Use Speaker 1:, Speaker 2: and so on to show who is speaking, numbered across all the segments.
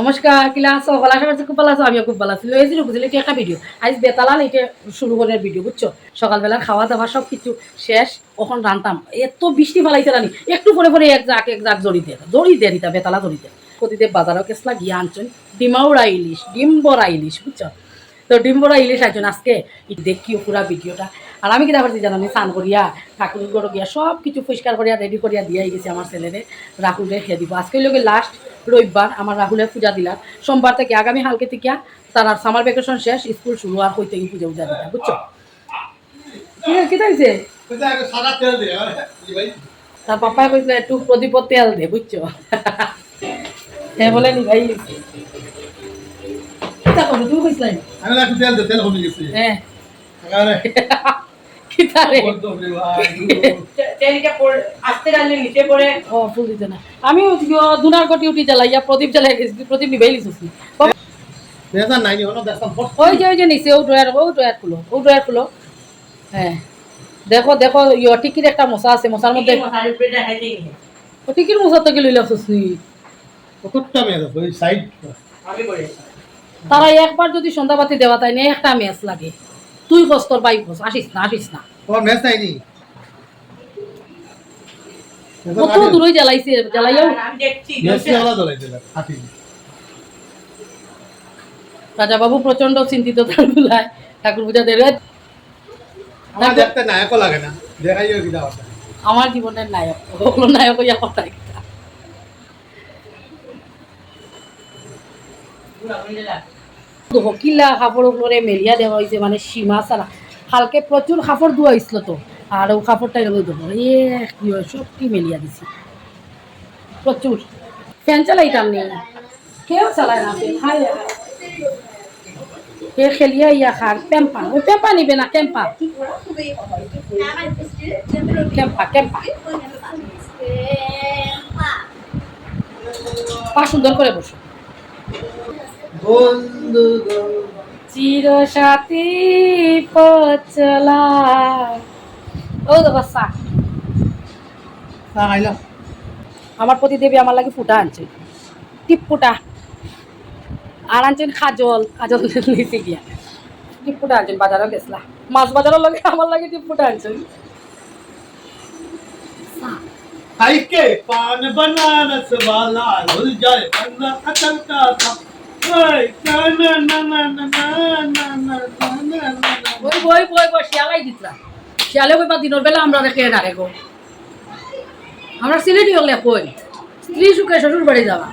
Speaker 1: নমস্কার, কিলা আছো? আশা করছি খুব ভালো আছো? আমিও খুব ভালো আছি। লয়েছিল বুঝলি এটা একটা ভিডিও আজ বেতালান এটা শুরু করার ভিডিও বুঝছ? সকালবেলার খাওয়া দাওয়া সব কিছু শেষ ওখন রান্তাম এত বৃষ্টি ফেলাইতে রানি একটু পরে পরে এক জাক এক জাক জড়ি দেয় জড়ি দেয় নিতা, বেতালা জড়ি দেয়। প্রতিদেব বাজারও কেসলা গিয়ে আনছেন ডিমাউড়া ইলিশ ডিম বড়া ইলিশ, বুঝছ? তো ডিম বড়া ইলিশ আইছেন আজকে। ই দেখিও পুরা ভিডিওটা আর আমি কিনা করছি জানো আমি স্নান করিয়া ঠাকুরের গড় গিয়া সব কিছু পরিষ্কার করিয়া রেডি করিয়া দিয়াই গেছি আমার ছেলেরে রাহুলে খেয়ে দিব। আজকে লোকে লাস্ট রবিবার আমার রাহুলের পূজা দিলাম সোমবার থেকে আগামী হালকে থেকে তার আর সামার ভ্যাকেশন শেষ স্কুল শুরু আর হইতে গিয়ে পূজা পূজা দিলাম বুঝছ? কি হয়েছে তার পাপাই কইছিল একটু প্রদীপ তেল দে বুঝছ? হ্যাঁ বলে নি ভাই। তুমি কইছিলাই
Speaker 2: আমি তেল দে তেল কমে গেছে।
Speaker 1: হ্যাঁ। আমি দুনার কটি উঠি জ্বালাইয়া প্রদীপ জ্বালাই গেছি প্রদীপ নিবাই
Speaker 2: ফট
Speaker 1: ওই যে ওই যে নিচে ও ড্রয়ার ও ড্রয়ার খুলো ও ড্রয়ার খুলো। হ্যাঁ দেখো দেখো ইয় টিকির একটা মশা আছে মশার মধ্যে ও টিকির মশা
Speaker 2: সাইড
Speaker 3: আমি করে
Speaker 1: তারা একবার যদি সন্ধ্যাবাতি দেওয়া তাই নিয়ে একটা ম্যাচ লাগে। তুই কস তোর ভাই কস আসিস না আসিস না।
Speaker 2: তোর মেস নাই নি?
Speaker 1: কত দূর দূরে জ্বালাইছে জ্বালাইয়াও।
Speaker 2: রাজা
Speaker 1: বাবু প্রচণ্ড চিন্তিত তার গুলায় ঠাকুর পূজা দেবে।
Speaker 2: আমার দেখতে নায়ক লাগে না দেখাইও কি দাও
Speaker 1: আমার জীবনের নায়ক ওগুলো নায়ক হইয়া কথা একটা দেখো কিলা কাপড় উপরে মেলিয়া দেওয়া হয়েছে মানে সীমা ছাড়া হালকে প্রচুর কাপড় ধোয়া হয়েছিল তো আর ও কাপড়টা এরকম দেখো এ, কি হয় সব কি মেলিয়া দিছে। প্রচুর ফ্যান চালাইতাম নি? কেউ চালায় না হাই কে খেলিয়া ইয়া খার পেম্পা ও পেম্পা নিবে না, কেম্পা। Kempa Kempa. পা সুন্দর করে বসো
Speaker 2: বন্ধু
Speaker 1: চির সাথী পচলা ও দেখো চা
Speaker 2: আইলাম
Speaker 1: আমার প্রতি দেবী আমার লাগে ফুটা আনছে টিপ ফুটা আর আনছেন খাজল খাজল নিচে গিয়া টিপ ফুটা আনছেন বাজারও গেছলা মাছ বাজারের লাগে আমার লাগে টিপ ফুটা আনছেন
Speaker 2: हाइके पान बनारस वाला भूल जाए वरना अकल का শিয়ালে
Speaker 1: বই বই দিতলা শিয়ালে কইবা দিনের বেলা আমরা দেখে না রেখো আমরা সিলেটি হলে কই স্ত্রী সুখে শ্বশুর বাড়ি যাওয়া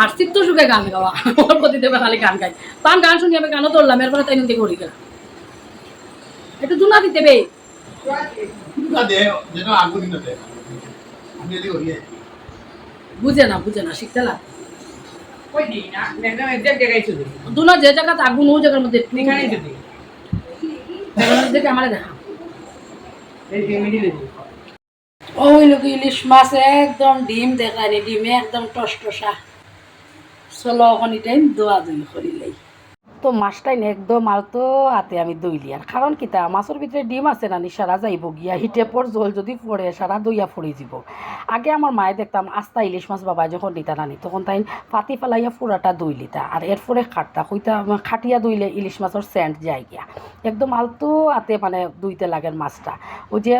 Speaker 1: আর চিত্ত সুখে গান গাওয়া ওর প্রতি দেবে খালি গান গাই তার গান শুনি আমি গানও ধরলাম এরপরে তাই নিতে ঘুরি গেলাম একটু দুনা দিতে বে বুঝে না বুঝে না শিখতে লাগে দুনা যে জায়গাতে আগুন ওই জায়গার মধ্যে দেখে আমার ওই লোক ইলিশ মাছ একদম ডিম দেখায়নি ডিমে একদম টসটসা চলো অকণি টাইম দোয়া দুই করিলেই তো মাছটাই একদম আলতো হাতে আমি দইলি। আর কারণ কিতা মাছের ভিতরে ডিম আছে না? সারা যাইব গিয়া। হিটেপর জল যদি পড়ে, সারা দইয়া পড়ে যাব। আগে আমার মায়ে দেখতাম আস্তা ইলিশ মাছ বাবা যখন নিতা নানি, তখন তাই পাতি ফেলাইয়া পুরাটা দই লিতা আর এরপরে খাটতা, কইতা খাটিয়া দইলে ইলিশ মাছের সেন্ট যাই গিয়া। একদম আলতো হাতে মানে দুইতে লাগে মাছটা। ওই যে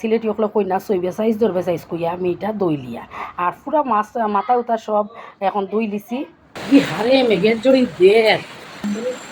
Speaker 1: সিলেটি ওগুলো কই না সইবে সাইজ, ধরবে সাইজ কইয়া আমি এটা দই লিয়া আর পুরা মাছ, মাথা উতা সব এখন দই লিছি। কি হারে মেঘের জড়ি দেখ।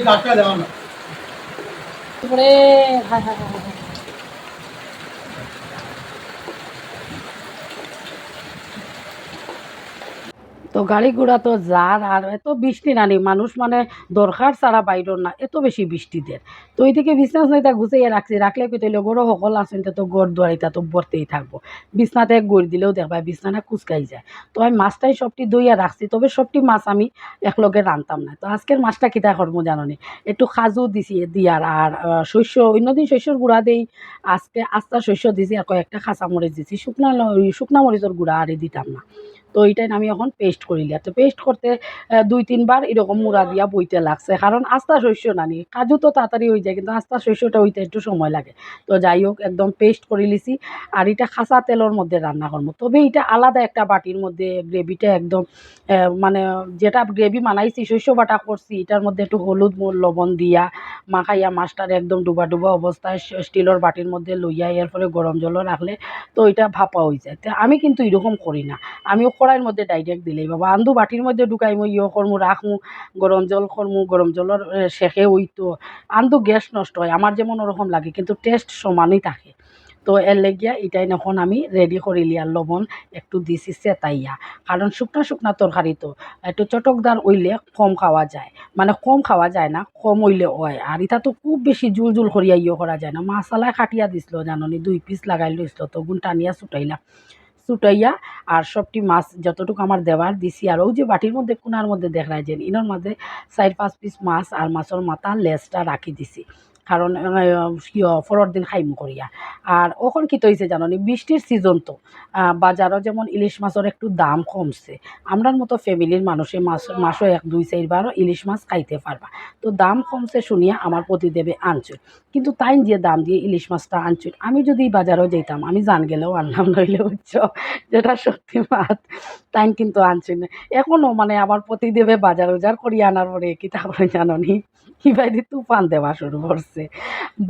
Speaker 2: दाखवा द्यावा
Speaker 1: ना पुढे हा हा हा তো গাড়ি ঘোড়া তো যার আর এত বৃষ্টি নানি মানুষ মানে দরকার ছাড়া বাইরের না, এত বেশি বৃষ্টি দেয় তো ওইদিকে বিছনাস নাইতা গুছিয়ে রাখছি রাখলে কই তৈলে গরো সকল আছেন, তো গড় দুয়ারিটা তো ভরতেই থাকব। বিছনাতে গড় দিলেও দেখবা বিছনাটা কুচকাই যায়। তো আমি মাছটাই সবটি দইয়া রাখছি তবে সবটি মাছ আমি একলগে রানতাম না। তো আজকের মাছটা কিতা করব জাননি? একটু খাজু দিছি দিয়ার আর শস্য, অন্যদিন শস্যর গুঁড়া দেই। আজকে আস্তা শস্য দিছি আর কয়েকটা খাঁচা মরিচ দিছি। শুকনা শুকনা মরিচের গুঁড়া আরে দিতাম না। তো এইটাই আমি এখন পেস্ট করি তো পেস্ট করতে দুই, তিনবার এরকম মুড়া দিয়া বইতে লাগছে। কারণ আস্তা শস্য নানি কাজু তো তাড়াতাড়ি হয়ে যায়, কিন্তু আস্তা শস্যটা হইতে একটু সময় লাগে। তো যাই হোক, একদম পেস্ট করে লিছি। আর এটা খাসা তেলের মধ্যে রান্না করব। তবে এটা আলাদা একটা বাটির মধ্যে গ্রেভিটা একদম মানে যেটা গ্রেভি বানাইছি, শস্য বাটা করছি, এটার মধ্যে একটু হলুদ লবণ দিয়া মাখাইয়া মাছটার একদম ডুবা ডুবা অবস্থায় স্টিলের বাটির মধ্যে লইয়া এর ফলে গরম জলও রাখলে তো এটা ভাপা হয়ে যায়। তো আমি কিন্তু এরকম করি না। আমিও কড়াইয়ের মধ্যে ডাইরেক্ট দিলেই বাবা আন্দু বাটির মধ্যে ঢুকাইমু ইয়ে করমু রাখমু গরম জল করমু গরম জলের এ, শেষে হইতো আন্দু গ্যাস নষ্ট হয় আমার যেমন ওরকম লাগে কিন্তু টেস্ট সমানই থাকে। তো এর লেগিয়া এটাই এখন আমি রেডি করি লিয়ার লবণ একটু দিছি চেতাইয়া। কারণ শুকনা শুকনা তরকারি তো একটু চটকদার হইলে কম খাওয়া যায়। মানে কম খাওয়া যায় না কম হইলে হয়। আর এটা তো খুব বেশি জুল জুল করিয়া ইয়ে করা যায় না। মাসালায় খাটিয়া দিছিল জাননি দুই পিস লাগাই লইছিল গুণ টানিয়া ছুটাইলাম ছুটাইয়া আর সবটি মাছ যতটুকু আমার দেওয়ার দিছি। আর ওই যে বাটির মধ্যে, কোনার মধ্যে দেখায় যে, ইনার মধ্যে চার পাঁচ পিস মাছ আর মাছের মাথা লেজটা রাখি দিছি। কারণ ফরর দিন খাইমু করিয়া। আর ওখন কি তৈছে জাননি, বৃষ্টির সিজন তো। বাজারও যেমন ইলিশ মাছের একটু দাম কমছে। আমরার মতো ফ্যামিলির মানুষে মাছ মাছও এক, দুই চারবারও ইলিশ মাছ খাইতে পারবা। তো দাম কমছে শুনিয়া আমার প্রতিদেবে আনছো। কিন্তু তাই যে দাম দিয়ে ইলিশ মাছটা আনছো, আমি যদি বাজারও যেতাম আমি জান গেলেও আনলাম, নইলে বুঝছ? যেটা সত্যি মাছ তাই কিন্তু আনছি না। এখনও মানে আমার প্রতিদেবে বাজার উজার করিয়া আনার পরে কি তা করে জাননি কিবাইদি তুফান দেওয়া শুরু করছে।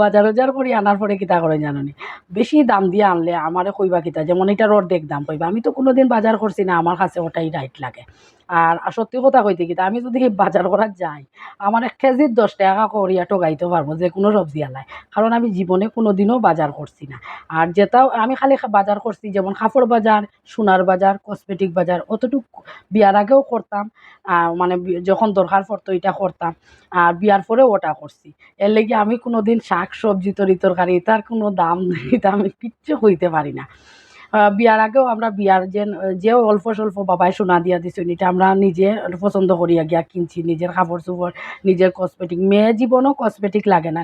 Speaker 1: বাজার বাজার করি, আনার পরে কিতা করে জাননি? বেশি দাম দিয়ে আনলে আমারে কইবা কিতা, যেমন এটার অর্ধেক দাম কইবা। আমি তো কোনোদিন বাজার করছি না, আমার কাছে ওটাই রাইট লাগে। আর সত্যি কথা কইতে কিতা আমি যদি বাজার করা যাই, আমার এক কেজির দশ টাকা করিয়া টোকাইতে পারব, যে কোনো সবজি আলায় কারণ আমি জীবনে কোনো দিনও বাজার করছি না। আর যেটাও, আমি খালি বাজার করছি, যেমন কাপড় বাজার, সোনার বাজার কসমেটিক বাজার, অতটুকু বিয়ার আগেও করতাম মানে যখন দরকার পড়তো এটা করতাম, আর বিয়ার পরেও ওটা করছি। এর লেগে আমি কোনো দিন শাক সবজি তরি তরকারি তার কোনো দাম দিতে আমি কিচ্ছু কইতে পারি না। বিয়ার আগেও আমরা বিয়ার যে যে অল্প স্বল্প বাবাই সোনা দিয়া দিছি এটা আমরা নিজে পছন্দ করিয়া গিয়া কিনছি, নিজের কাপড় চুপড়, নিজের কসমেটিক মেয়ে জীবনও কসমেটিক লাগে না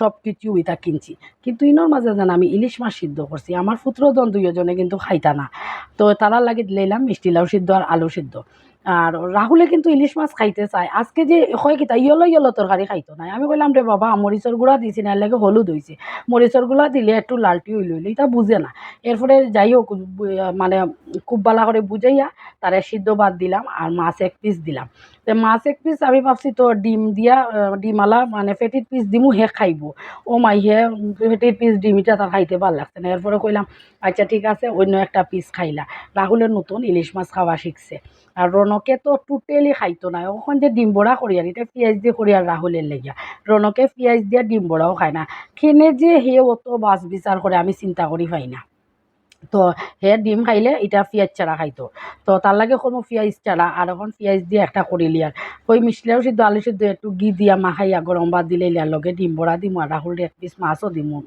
Speaker 1: সব কিছু ওইটা কিনছি। কিন্তু ইনোর মাঝে যেন আমি ইলিশ মাছ সিদ্ধ করছি আমার পুত্রজন দুইজনে কিন্তু খাইতা না। তো তারা লাগি দিলাম মিষ্টি লাউ সিদ্ধ আর আলু সিদ্ধ। আর রাহুলে কিন্তু ইলিশ মাছ খাইতে চায়। আজকে যে হয় কিতা ইয়লো ইয়লো তরকারি খাইতো নাই। আমি কইলাম, রে বাবা মরিচর গুঁড়া দিছি না লাগে হলুদ হয়েছে মরিচর গুঁড়া দিলে একটু লালটি হইল হইলে এটা বুঝে না। এরপরে যাই হোক মানে খুব ভালো করে বুঝাইয়া তারে সিদ্ধ ভাত দিলাম, আর মাছ এক পিস দিলাম। তো মাছ এক পিস আমি ভাবছি তো ডিম দিয়া ডিমালা মানে ফেটির পিস দিমু, হে খাইব। ও মাই হে, ফেটির পিস ডিমিটা তার খাইতে ভালো লাগছে না। এরপরে কইলাম আচ্ছা ঠিক আছে, অন্য একটা পিস খাইলা। রাহুলের নতুন ইলিশ মাছ খাওয়া শিখছে। আর রনকে তো টোটেলি খাইতো না। ওখান যে ডিম বড়া করি আর এটা পেঁয়াজ দিয়ে করি আর রাহুলের লেগিয়া রনকে পেঁয়াজ দিয়ে ডিম বড়াও খায় না। খেনে যে হে অত বাস বিচার করে আমি চিন্তা করি পাই না। তো হে ডিম খাইলে এটা পিঁয়াজ চারা খাইতো তো। তার লাগে কোনো পিঁয়াজ ছাড়া আর এখন পিঁয়াজ দিয়ে একটা করিলি আর ওই মিশলেও সিদ্ধ, আলু সিদ্ধ, একটু ঘি দিয়া মাখাইয়া গরম ভাত দিলে লিয়ার। লগে ডিম বড়া দিমু আর রাহুল এক পিস মাছও দিমু।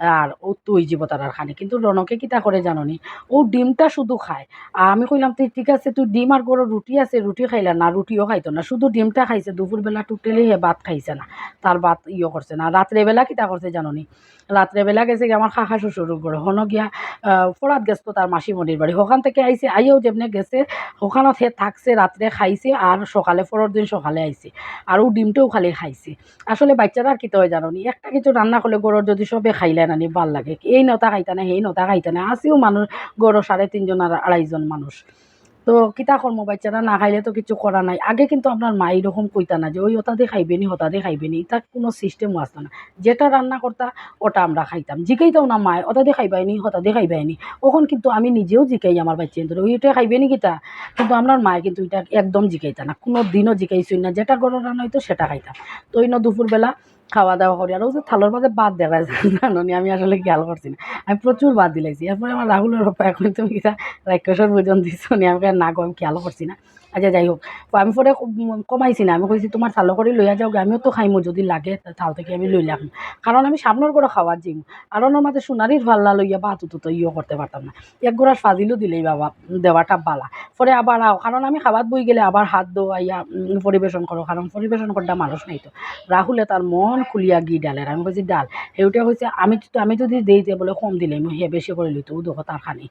Speaker 1: আর ও তুই জীব তার খানি কিন্তু রনকে কিতা করে জাননি? ও ডিমটা শুধু খায়। আমি কইলাম তুই ঠিক আছে, তুই ডিম আর গরো রুটি আছে, রুটি খাইলা না, রুটিও খাইতো না। শুধু ডিমটা খাইছে, দুপুরবেলা টোটালি হে ভাত খাইছে না। তার ভাত ইয়ে করছে না। রাত্রেবেলা কিতা করছে জাননি? রাত্রেবেলা গেছে কি আমার খাখা শ্বশুর ঘরে। হন গিয়া ফোড়াত গেছ তো তার মাসিমণির বাড়ি। ওখান থেকে আইছে, আইও যেমনি গেছে ওখানত সে থাকছে, রাত্রে খাইছে আর সকালে পরের দিন সকালে আইছে। আর ও ডিমটাও খালি খাইছে। আসলে বাচ্চারা আর কিতা হয় জানি একটা কিছু রান্না করলে গরুর যদি সবে খাইলে নানি ভালো লাগে। এই নতা খাইতা না সেই নতা খাইতা না আসিও মানুষ গরু সাড়ে তিনজন আর আড়াইজন মানুষ তো কিতা কর্ম বাচ্চারা না খাইলে তো কিছু করা নাই। আগে কিন্তু আপনার মা এরকম কইতা না যে ওই ওটাতে খাইবেনি হতাতে খাইবেনি তার কোনো সিস্টেমও আসতো না। যেটা রান্না করতা ওটা আমরা খাইতাম। জিকাইতাও না মায় ওটাতে খাইবাইনি হতাতে খাইবাইনি ওখন কিন্তু আমি নিজেও জিকাই আমার বাচ্চা ওইটা খাইবেনি কিতা? কিন্তু আপনার মায়ে কিন্তু এটা একদম জিকাইতা না। কোনো দিনও জিকাইছই না। যেটা গরম রান্না হইতো সেটা খাইতাম। তো ইন দুপুরবেলা খাওয়া দাওয়া করি। আর ও যে থালোর মাঝে বাদ দেখা যায়। আমি আসলে খেয়াল করছি না। আমি প্রচুর বাদ দিলাইছি। এরপরে আমার রাহুলের বাপা এখন তুমি কিনা রাক্ষসর ভোজন দিছো নি আমি না খেয়াল করছি না। আচ্ছা যাই হোক। আমি পরে কম- কমাইছি না। আমি কইছি, তোমার থালো করে, লইয়া যাও আমিও তো খাইমো, যদি লাগে থাল থেকে আমি লইলাম। কারণ আমি সামনের করে খাওয়ার যাইম আর ওনার মাঝে সোনারির ভাল্লা লইয়া বা তুতো তো ইয়ে করতে পারতাম না। এক গোড়ার ফাজিলও দিলেই বাবা, দেওয়াটা বালা। পরে আবার আও, কারণ আমি খাবার বই গেলে আবার হাত দোয়াইয়া পরিবেশন করো। কারণ পরিবেশন করতে মানুষ নাই তো। রাহুলে তার মন খুলিয়া গি ডালের। আমি বলছি ডাল সেইটা হয়েছে আমি আমি যদি দেই যে বলে কম দিলে হে বেশি করে ও দেখো তার খানি।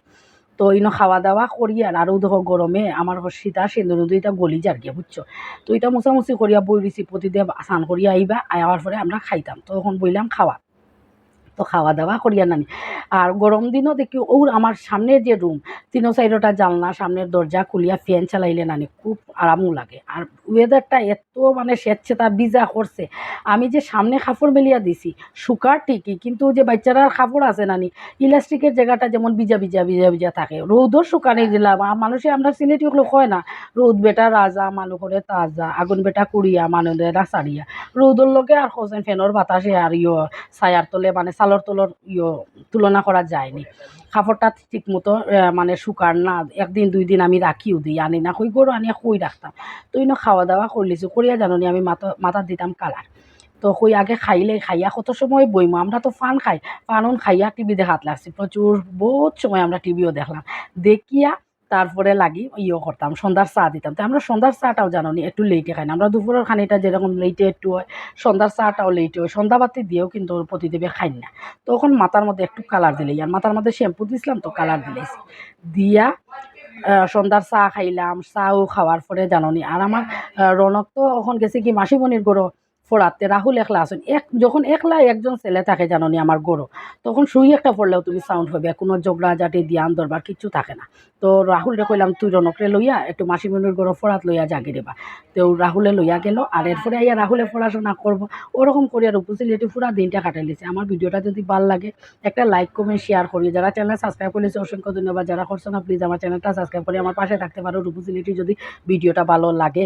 Speaker 1: তো ইনো খাওয়া দাওয়া করি আর আরও দেখো গরমে আমার সীতা সিন্দুর দুইটা গলি যার গিয়ে বুঝছ? তো এটা মোছামুছি করিয়া বই দিছি, প্রতিদিন স্নান করিয়া আইবা আয়ার পরে আমরা খাইতাম। তো এখন বইলাম খাওয়া। তো খাওয়া দাওয়া করিয়া নানি। আর গরম দিনও দেখি ওর আমার সামনের যে রুম, তিনো সাইডটা জানলা, সামনের দরজা খুলিয়া ফ্যান চালাইলে নানি খুব আরামও লাগে। আর ওয়েদারটা এত মানে স্বেচ্ছে তা বিজা করছে। আমি যে সামনে কাপড় মেলিয়া দিছি, শুকার ঠিকই, কিন্তু যে বাচ্চারার কাপড় আছে নানি ইলাস্টিকের জায়গাটা যেমন বিজা বিজা বিজা বিজা থাকে। রৌদও শুকানি দিলাম মানুষে আমরা সিলেটি ওগুলো হয় না, রোদ বেটা রাজা, মানু করে তাজা, আগুন বেটা কুড়িয়া মানুষের সারিয়া রৌদর লগে আর হোসেন ফেনর বাতাসে আর ইয়, ছায়ার তলে মানে সালর তলর ইয় তুলনা করা যায়নি। কাপড়টা ঠিক মতো মানে শুকার না, একদিন দুই দিন আমি রাখিও দিই, আনি না, কই গরু আনিয়া কই রাখতাম? তো ইনো খাওয়া দাওয়া করলিছো, করিয়া জানি আমি মাথা মাথা দিতাম কালার। তো কই আগে খাইলে খাইয়া কত সময় বইমো? আমরা তো ফান খাই, ফানুন খাইয়া টিভি দেখাত লাগছি, প্রচুর, বহুত সময় আমরা টিভিও দেখলাম। দেখিয়া তারপরে লাগি ইয়ে করতাম, সন্ধ্যার চা দিতাম। তো আমরা সন্ধ্যার চাটাও জানো নি একটু লেটে খাই না। আমরা দুপুরের খানিটা যেরকম লেটে একটু হয়, সন্ধ্যার চাটাও লেটে হয়। সন্ধ্যাবাতি দিয়েও কিন্তু প্রতিদেবে খাই না। তখন মাথার মধ্যে একটু কালার দিলেই আর মাথার মধ্যে শ্যাম্পু দিছিলাম তো কালার দিলেছি দিয়া সন্ধ্যার চা খাইলাম, চাও খাওয়ার পরে জাননি। আর আমার রনক তো এখন গেছে কি মাসি মাসিমণির গরো। ফোড়াতে, রাহুল একলা আসুন এক, যখন একলা একজন ছেলে থাকে জাননি আমার গরু, তখন শুই একটা পড়লেও তুমি সাউন্ড হবে, কোনো ঝগড়া জাটি দিয়ান দরবার কিচ্ছু থাকে না। তো রাহুলরে কইলাম, তুই রনকরে লইয়া একটু মাসিমণির গরো ফোড়াত লইয়া জাগি দেবা। তো রাহুলে লইয়া গেল, আর এরপরে আইয়া রাহুলে পড়াশোনা করব। ওরকম করে আর উপস্থিত পুরা দিনটা কাটাইলিছে আমার ভিডিওটা যদি ভালো লাগে, একটা লাইক কমেন্ট শেয়ার করি যারা চ্যানেল সাবস্ক্রাইব করেছে, অসংখ্য ধন্যবাদ। যারা করছ না প্লিজ আমার চ্যানেলটা সাবস্ক্রাইব করে আমার পাশে থাকতে পারো। রূপসিলিটি যদি ভিডিওটা ভালো লাগে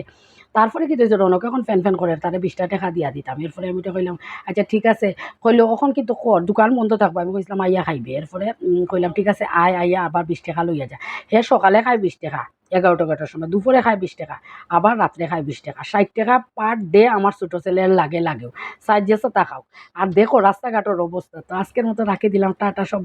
Speaker 1: তারপরে কি রনক এখন ফ্যান ফ্যান করে, তারে বিশটা টাকা দিয়া দিতাম। এরপরে আমি কইলাম আচ্ছা ঠিক আছে। কইলো, এখন কিন্তু কর দোকান বন্ধ থাকব। আমি কইছিলাম আইয়া খাইবে। এরপরে কইলাম, ঠিক আছে, আয় আইয়া আবার বিশ টাকা লইয়া যা। হে সকালে খাই বিশ টাকা, এগারোটা, এগারোটার সময়। দুপুরে খায় বিশ টাকা, আবার রাত্রে খায় বিশ টাকা। ষাট টাকা পার ডে আমার ছোটো ছেলের লাগে, লাগেও। সাইজ যেসে তা খাও আর দেখো, রাস্তাঘাটের অবস্থা। তো আজকের মতো রাখি দিলাম, টাটা সব